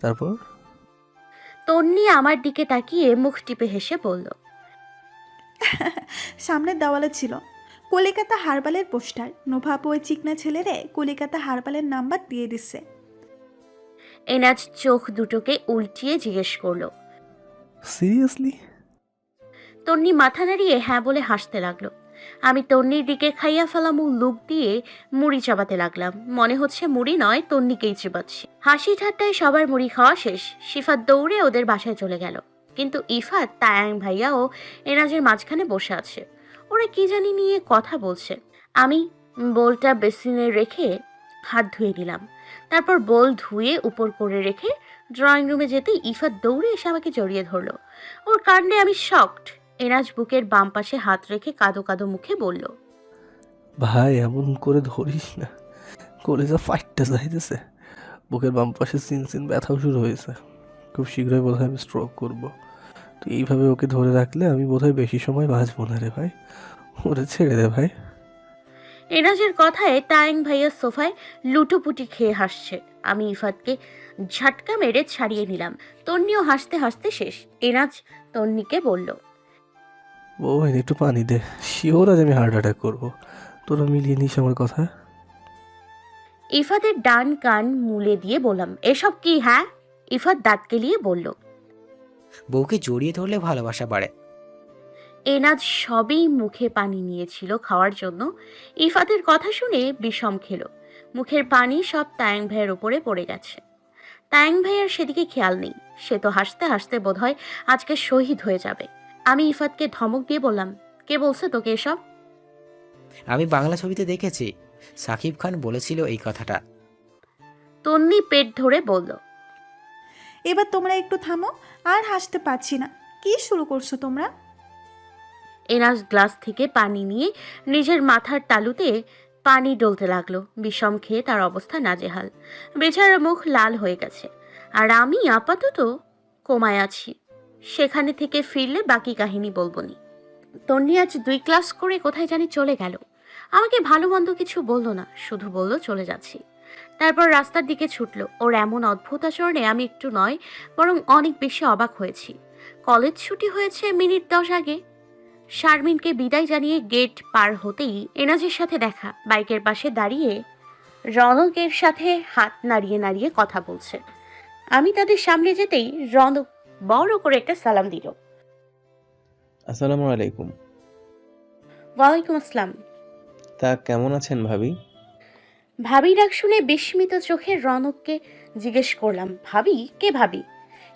তারপর? তন্নি আমার দিকে তাকিয়ে মুখ টিপে হেসে বলল সামনের দেওয়ালে ছিল। কলিকাতা হারবালের পোস্টার। নোভা ওই চিকনা ছেলেরে কলিকাতা হারবালের নাম্বার দিয়ে দিচ্ছে। এনাজ চোখ দুটোকে উল্টিয়ে জিজ্ঞেস করল সিরিয়াসলি? তন্নি মাথা নাড়িয়ে হ্যাঁ বলে হাসতে লাগল। আমি তন্নির দিকে খাইয়া ফেলা মুখ লুক দিয়ে মুড়ি চাবাতে লাগলাম। মনে হচ্ছে মুড়ি নয়, তন্নিকেই চিবাচ্ছি। হাসি ঠাট্টায় সবার মুড়ি খাওয়া শেষ। সিফাত দৌড়ে ওদের বাসায় চলে গেল। কিন্তু ইফাত, তায়াং ভাইয়া ও এনাজের মাঝখানে বসে আছে। ওরা কি জানি নিয়ে কথা বলছে। আমি বোলটা বেসিনে রেখে হাত ধুয়ে নিলাম। তারপর বোল ধুয়ে উপর করে রেখে ড্রয়িং রুমে যেতেই ইফাত দৌড়ে এসে আমাকে জড়িয়ে ধরলো। ওর কাণ্ডে আমি শকড এনাজ বুকের বাম পাশে হাত রেখে কাদো কাদো মুখে বলল ভাই এমন করে ধরিস না। কলেজা ফাইটটা যাইতেছে। বুকের বাম পাশে সিন সিন ব্যথাও শুরু হয়েছে। খুব শীঘ্রই বোধহয় আমি স্ট্রোক করব। তো এইভাবে ওকে ধরে রাখলে আমি বোধহয় বেশি সময় বাঁচবো না রে ভাই। ওরে ছেড়ে দে ভাই। এনাজের কথায় তায়েং ভাইয়ের সোফায় লুটোপুটি খেয়ে হাসছে। আমি ইফাতকে ঝাটকা মেরে ছাড়িয়ে নিলাম। তন্নিও হাসতে হাসতে শেষ। এনাজ তন্নিকে বলল ও এনে একটু পানি দে। শিওর আজ আমি হার্ট অ্যাটাক করব। তোরা মিলিয়ে নিস আমার কথা। ইফাতের ডান কান মুলে দিয়ে বললাম এসব কি হ্যাঁ? ইফাত দাঁত কেলিয়ে বলল বউকে জড়িয়ে ধরলে ভালোবাসা বাড়ে। এনাজ সবই মুখে পানি নিয়েছিল খাওয়ার জন্য। ইফাতের কথা শুনে বিষম খেলো। মুখের পানি সব তায়াং ভাইয়ের ওপরে পড়ে গেছে। তায়াং ভাইয়ের সেদিকে খেয়াল নেই। সে তো হাসতে হাসতে বোধহয় আজকে শহীদ হয়ে যাবে। আমি ইফাতকে ধমক দিয়ে বললাম কে বলছে তোকে এসব? আমি বাংলা ছবিতে দেখেছি সাকিব খান বলেছিল এই কথাটা। তন্নি পেট ধরে বলল এবার তোমরা একটু থামো আর হাসতে পারছি না। কি শুরু করছ তোমরা? এনাজ গ্লাস থেকে পানি নিয়ে নিজের মাথার তালুতে পানি ডলতে লাগল। বিষম খেয়ে তার অবস্থা নাজেহাল। বেচারার মুখ লাল হয়ে গেছে। আর আমি আপাতত কোমায় আছি। সেখানে থেকে ফিরলে বাকি কাহিনী বলবনি তন্নি আজ দুই ক্লাস করে কোথায় জানি চলে গেল। আমাকে ভালো মন্দ কিছু বলল না, শুধু বলল চলে যাচ্ছি। তারপর রাস্তার দিকে ছুটলো। ওর এমন অদ্ভুত আচরণে আমি একটু নয়, বরং অনেক বেশি অবাক হয়েছি। কলেজ ছুটি হয়েছে মিনিট দশ আগে। শারমিনকে বিদায় জানিয়ে গেট পার হতেই এনাজের সাথে দেখা। বাইকের পাশে দাঁড়িয়ে রনকের সাথে হাত নাড়িয়ে নাড়িয়ে কথা বলছে। আমি তাদের সামনে যেতেই রনক বড় করে একটা সালাম দিল। আসসালামু আলাইকুম ওয়ালাইকুম আসসালাম। তা কেমন আছেন ভাবি? ভাবি ডাক শুনে বিস্মিত চোখে রনককে জিজ্ঞেস করলাম ভাবি কে ভাবি?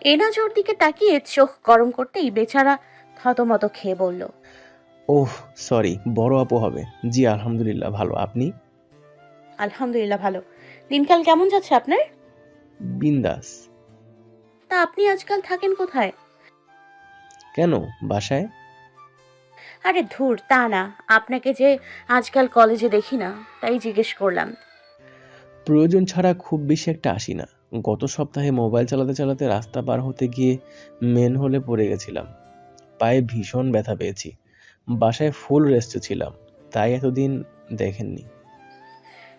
এনাজ ওর দিকে তাকিয়ে চোখ গরম করতেই বেচারা থতমত খেয়ে বলল ওহ সরি বড় আপু হবে। জি আলহামদুলিল্লাহ ভালো। আপনি? আলহামদুলিল্লাহ ভালো। দিনকাল কেমন যাচ্ছে আপনার? বিন্দাস। তা আপনি আজকাল থাকেন কোথায়? কেন? বাসায়? আরে ধুর তা না। আপনাকে যে আজকাল কলেজে দেখি না তাই জিজ্ঞেস করলাম। প্রয়োজন ছাড়া খুব বেশি একটা আসি না। গত সপ্তাহে মোবাইল চালাতে চালাতে রাস্তা পার হতে গিয়ে মেন হলে পড়ে গেছিলাম। পায়ে ভীষণ ব্যথা পেয়েছি। বাসায় ফুল রেস্টে ছিলাম। তাই এতদিন দেখেননি।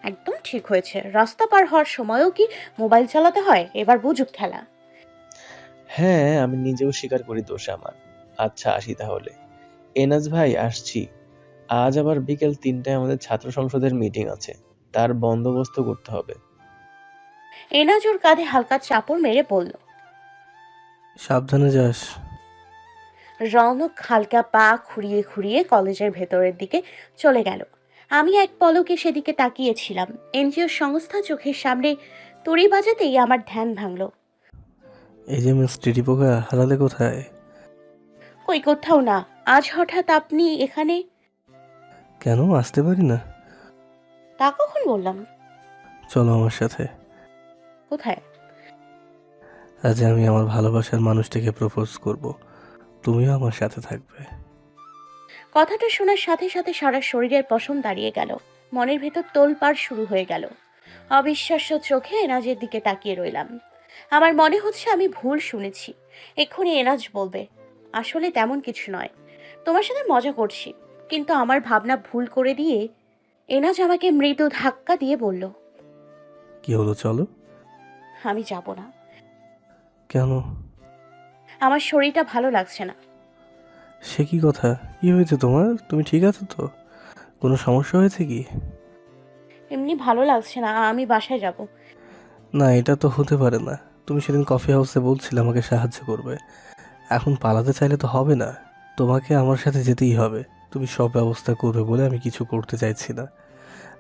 একদম ঠিক হয়েছে। রাস্তা পার হওয়ার সময়ও কি মোবাইল চালাতে হয়? এবার বুঝুক খেলা হ্যাঁ আমি নিজেও স্বীকার করি দোষ আমার। আচ্ছা আসি তাহলে। এনাজ ভাই আসছি। আজ আবার বিকেল তিনটায় আমাদের ছাত্র সংসদের মিটিং আছে। তার বন্দোবস্ত করতে হবে। এনাজোর কাঁধে হালকা চাপড় মেরে বলল সাবধানে যাস। রৌনক হালকা পা খুঁড়িয়ে খুঁড়িয়ে কলেজের ভেতরের দিকে চলে গেল। আমি এক পলকে সেদিকে তাকিয়েছিলাম। এনজিও সংস্থা চোখের সামনে তুড়ি বাজাতেই আমার ধ্যান ভাঙলো। এই যে মিস্ট্রি পোকা হারালে কোথায়? কই কোথাও না আজ হঠাৎ আপনি এখানে? কেন আসতে পারি না? তা কখন বললাম? চলো আমার সাথে। কোথায়? আজ আমি আমার ভালোবাসার মানুষটিকে প্রপোজ করব। তুমিও আমার সাথে থাকবে। কথাটা শোনার সাথে সাথে সারা শরীরের পশম দাঁড়িয়ে গেল। মনের ভেতর তোলপাড় শুরু হয়ে গেল। অবিশ্বাস্য চোখে এনাজের দিকে তাকিয়ে রইলাম। আমার মনে হচ্ছে আমি ভুল শুনেছি। এক্ষুনি এনাজ বলবে আসলে তেমন কিছু নয়। তোমার সাথে মজা করছি কিন্তু আমার ভাবনা ভুল করে দিয়ে এনাজ আমাকে মৃদু ধাক্কা দিয়ে বলল কি হলো চলো। আমি যাব না। কেন? আমার শরীরটা ভালো লাগছে না। সে কি কথা? কি হয়েছে তোমার? তুমি ঠিক আছো তো? কোনো সমস্যা হয়েছে কি? এমনি ভালো লাগছে না আমি বাসায় যাব। না এটা তো হতে পারে না। তুমি সেদিন কফি হাউসে বলছিলে আমাকে সাহায্য করবে। এখন পালাতে চাইলে তো হবে না। তোমাকে আমার সাথে যেতেই হবে। তুমি সব ব্যবস্থা করবে বলে আমি কিছু করতে চাইছি না।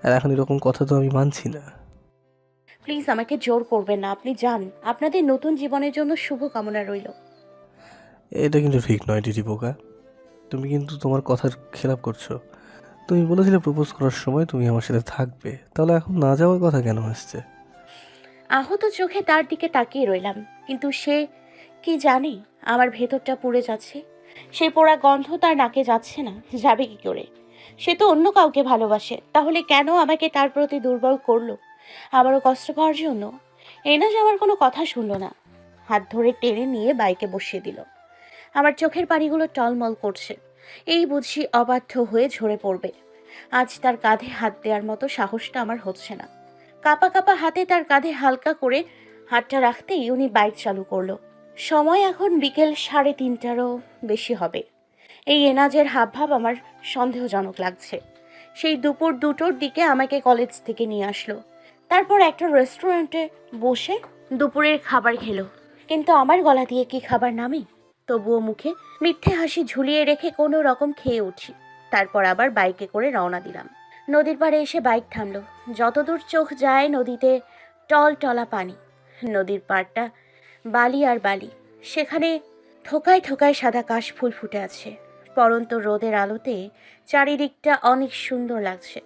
আর এখন এরকম কথা তো আমি মানছি না। প্লিজ আমাকে জোর করবেন না। আপনি যান। আপনাদের নতুন জীবনের জন্য শুভ কামনা রইল। এটা কিন্তু ঠিক নয় টিটি পোকা। তুমি কিন্তু তোমার কথার খেলাপ করছ। তুমি বলেছিলে প্রপোজ করার সময় তুমি আমার সাথে থাকবে। তাহলে এখন না যাওয়ার কথা কেন আসছে? আহত চোখে তার দিকে তাকিয়ে রইলাম। কিন্তু সে কি জানে আমার ভেতরটা পুড়ে যাচ্ছে? সেই পোড়া গন্ধ তার নাকে যাচ্ছে না, যাবে কি করে? সে তো অন্য কাউকে ভালোবাসে, তাহলে কেন আমাকে তার প্রতি দুর্বল করল? আবারও কষ্ট পাওয়ার জন্য? এনাজ আমার কোনো কথা শুনলো না। হাত ধরে টেনে নিয়ে বাইকে বসিয়ে দিল। আমার চোখের পানিগুলো টলমল করছে। এই বুঝি অবাধ্য হয়ে ঝরে পড়বে। আজ তার কাঁধে হাত দেওয়ার মতো সাহসটা আমার হচ্ছে না। কাপা কাপা হাতে তার কাঁধে হালকা করে হাতটা রাখতেই উনি বাইক চালু করল। সময় এখন বিকেল সাড়ে তিনটারও বেশি হবে। এই এনাজের হাবভাব আমার সন্দেহজনক লাগছে। সেই দুপুর দুটোর দিকে আমাকে কলেজ থেকে নিয়ে আসলো। তারপর একটা রেস্টুরেন্টে বসে দুপুরের খাবার খেলো। কিন্তু আমার গলা দিয়ে কি খাবার নামে? তবুও মুখে মিথ্যে হাসি ঝুলিয়ে রেখে কোনো রকম খেয়ে উঠি। তারপর আবার বাইকে করে রওনা দিলাম। নদীর পাড়ে এসে বাইক থামলো। যতদূর চোখ যায় নদীতে টল টলা পানি। নদীর পাড়টা বালি আর বালি। সেখানে ঠোকায় ঠোকায় সাদা কাশ ফুল ফুটে আছে। পরন্ত রোদের আলোতে চারিদিকটা অনেক সুন্দর লাগছে।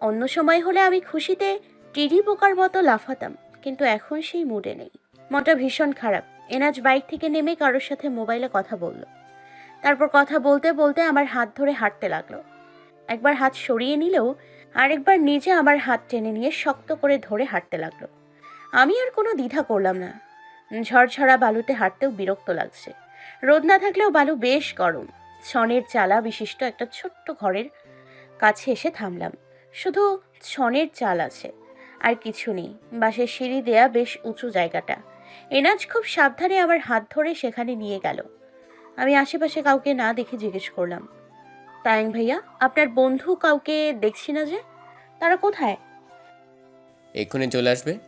অন্য সময় হলে আমি খুশিতে টিডি পোকার মতো লাফাতাম, কিন্তু এখন সেই মুডে নেই। মনটা ভীষণ খারাপ। এনাজ বাইক থেকে নেমে কারোর সাথে মোবাইলে কথা বলল। তারপর কথা বলতে বলতে আমার হাত ধরে হাঁটতে লাগল। একবার হাত সরিয়ে নিলেও আরেকবার নিজে আমার হাত টেনে নিয়ে শক্ত করে ধরে হাঁটতে লাগল। আমি আর কোনো দ্বিধা করলাম না। ঝড়ঝরা বালুতে হাঁটতেও বিরক্ত লাগছে। রোদ না থাকলেও বালু বেশ গরম। ছনের চালা বিশিষ্ট একটা ছোট্ট ঘরের কাছে এসে থামলাম। শুধু ছনের চাল আছে, আর কিছু নেই। বাসের সিঁড়ি দেয়া বেশ উঁচু জায়গাটা। এনাজ খুব সাবধানে আমার হাত ধরে সেখানে নিয়ে গেল। আমি আশেপাশে কাউকে না দেখে জিজ্ঞেস করলাম তায়ং ভাইয়া আপনার বন্ধু কাউকে দেখছি না যে? তারা কোথায়? এক্ষুনি চলে আসবে।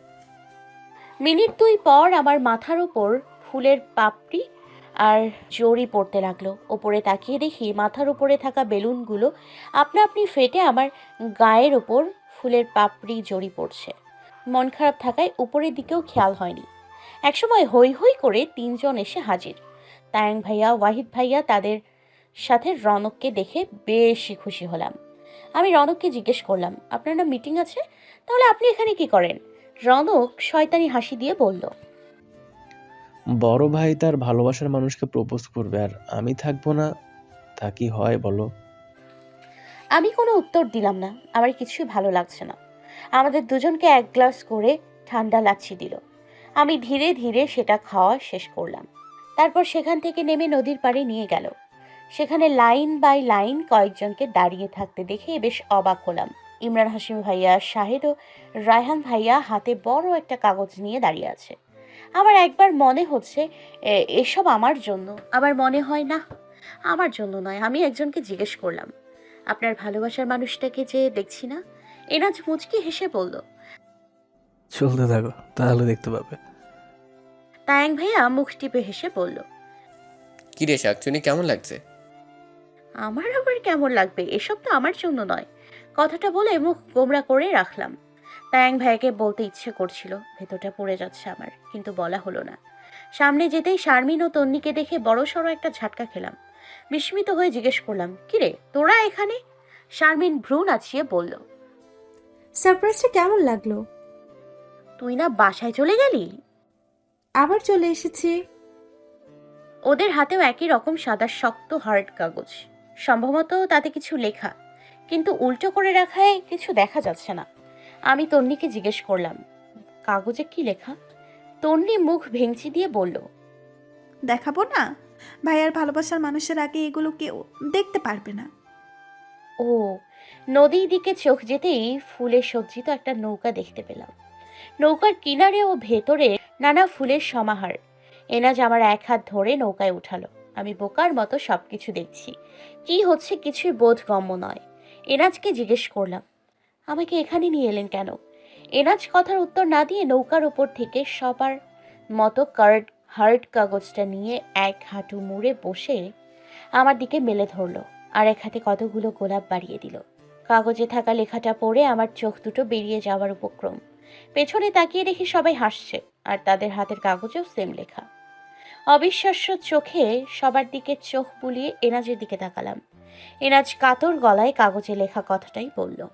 মিনিট দুই পর আমার মাথার উপর ফুলের পাপড়ি আর জড়ি পড়তে লাগল। ওপরে তাকিয়ে দেখি মাথার উপরে থাকা বেলুনগুলো আপনা আপনি ফেটে আমার গায়ের ওপর ফুলের পাপড়ি জড়ি পড়ছে। মন খারাপ থাকায় উপরের দিকেও খেয়াল হয়নি। একসময় হই হই করে তিনজন এসে হাজির। তায়াং ভাইয়া ওয়াহিদ ভাইয়া তাদের সাথে রনককে দেখে বেশি খুশি হলাম। আমি রনককে জিজ্ঞেস করলাম আপনার না মিটিং আছে? তাহলে আপনি এখানে কি করেন? রনক শয়তানি হাসি দিয়ে বলল বড় ভাই তার ভালোবাসার মানুষকে প্রপোজ করবে আর আমি থাকব না তা কি হয় বলো? আমি কোনো উত্তর দিলাম না আমার কিছুই ভালো লাগছে না। আমাদের দুজনকে এক গ্লাস করে ঠান্ডা লাচ্ছি দিল। আমি ধীরে ধীরে সেটা খাওয়া শেষ করলাম। তারপর সেখান থেকে নেমে নদীর পাড়ে নিয়ে গেল। সেখানে লাইন বাই লাইন কয়েকজনকে দাঁড়িয়ে থাকতে দেখে বেশ অবাক হলাম। ইমরান হাসিম ভাইয়া শাহেদ ও রায়হান ভাইয়া হাতে বড় একটা কাগজ নিয়ে দাঁড়িয়ে আছে। আমার একবার মনে হচ্ছে এ- এসব আমার জন্য। আবার মনে হয় না আমার জন্য নয় আমি একজনকে জিজ্ঞেস করলাম। আপনার ভালোবাসার মানুষটাকে যে দেখছি না? এনাজ মুচকি হেসে বলল চলতে থাকো তাহলে দেখতে পাবে। তায়াং ভাইয়া মুখ টিপে হেসে বলল কি রে শাকচুনি কেমন লাগছে? আমার আবার কেমন লাগবে? এসব তো আমার জন্য নয়। কথাটা বলে মুখ গোমরা করে রাখলাম। তায়াং ভাইয়াকে বলতে ইচ্ছে করছিল ভেতরটা পড়ে যাচ্ছে আমার কিন্তু বলা হলো না। সামনে যেতেই শারমিন ও তন্নিকে দেখে বড় সড়ো একটা ঝাটকা খেলাম। বিস্মিত হয়ে জিজ্ঞেস করলাম কিরে তোরা এখানে? শারমিন ভ্রু নাচিয়ে বলল সারপ্রাইজটা কেমন লাগল? তুই না বাসায় চলে গেলি? আবার চলে এসেছি। ওদের হাতেও একই রকম সাদা শক্ত হার্ড কাগজ। সম্ভবত তাতে কিছু লেখা। কিন্তু উল্টো করে রাখায় কিছু দেখা যাচ্ছে না। আমি তন্নিকে জিজ্ঞেস করলাম কাগজে কি লেখা? তন্নি মুখ ভেঙচি দিয়ে বলল দেখাবো না। ভাইয়ার ভালোবাসার মানুষের আগে এগুলো কেউ দেখতে পারবে না। ও নদীর দিকে চোখ যেতেই ফুলে সজ্জিত একটা নৌকা দেখতে পেলাম। নৌকার কিনারে ও ভেতরে নানা ফুলের সমাহার। এনাজ আমার এক হাত ধরে নৌকায় উঠালো। আমি বোকার মতো সব কিছু দেখছি। কি হচ্ছে কিছুই বোধগম্য নয়। এনাজকে জিজ্ঞেস করলাম, আমাকে এখানে নিয়ে এলেন কেন? এনাজ কথার উত্তর না দিয়ে নৌকার ওপর থেকে সবার মতো কার্ড, হার্ড কাগজটা নিয়ে এক হাঁটু মুড়ে বসে আমার দিকে মেলে ধরলো আর এক হাতে কতগুলো গোলাপ বাড়িয়ে দিল। কাগজে থাকা লেখাটা পড়ে আমার চোখ দুটো বেরিয়ে যাওয়ার উপক্রম। পেছনে তাকিয়ে দেখি সবাই হাসছে আর তাদের হাতের কাগজেও সেম লেখা। অবিশ্বাস্য চোখে সবার দিকে চোখ বুলিয়ে এনাজের দিকে তাকালাম। এনাজ কাতর গলায় কাগজে লেখা কথাটাই বলল।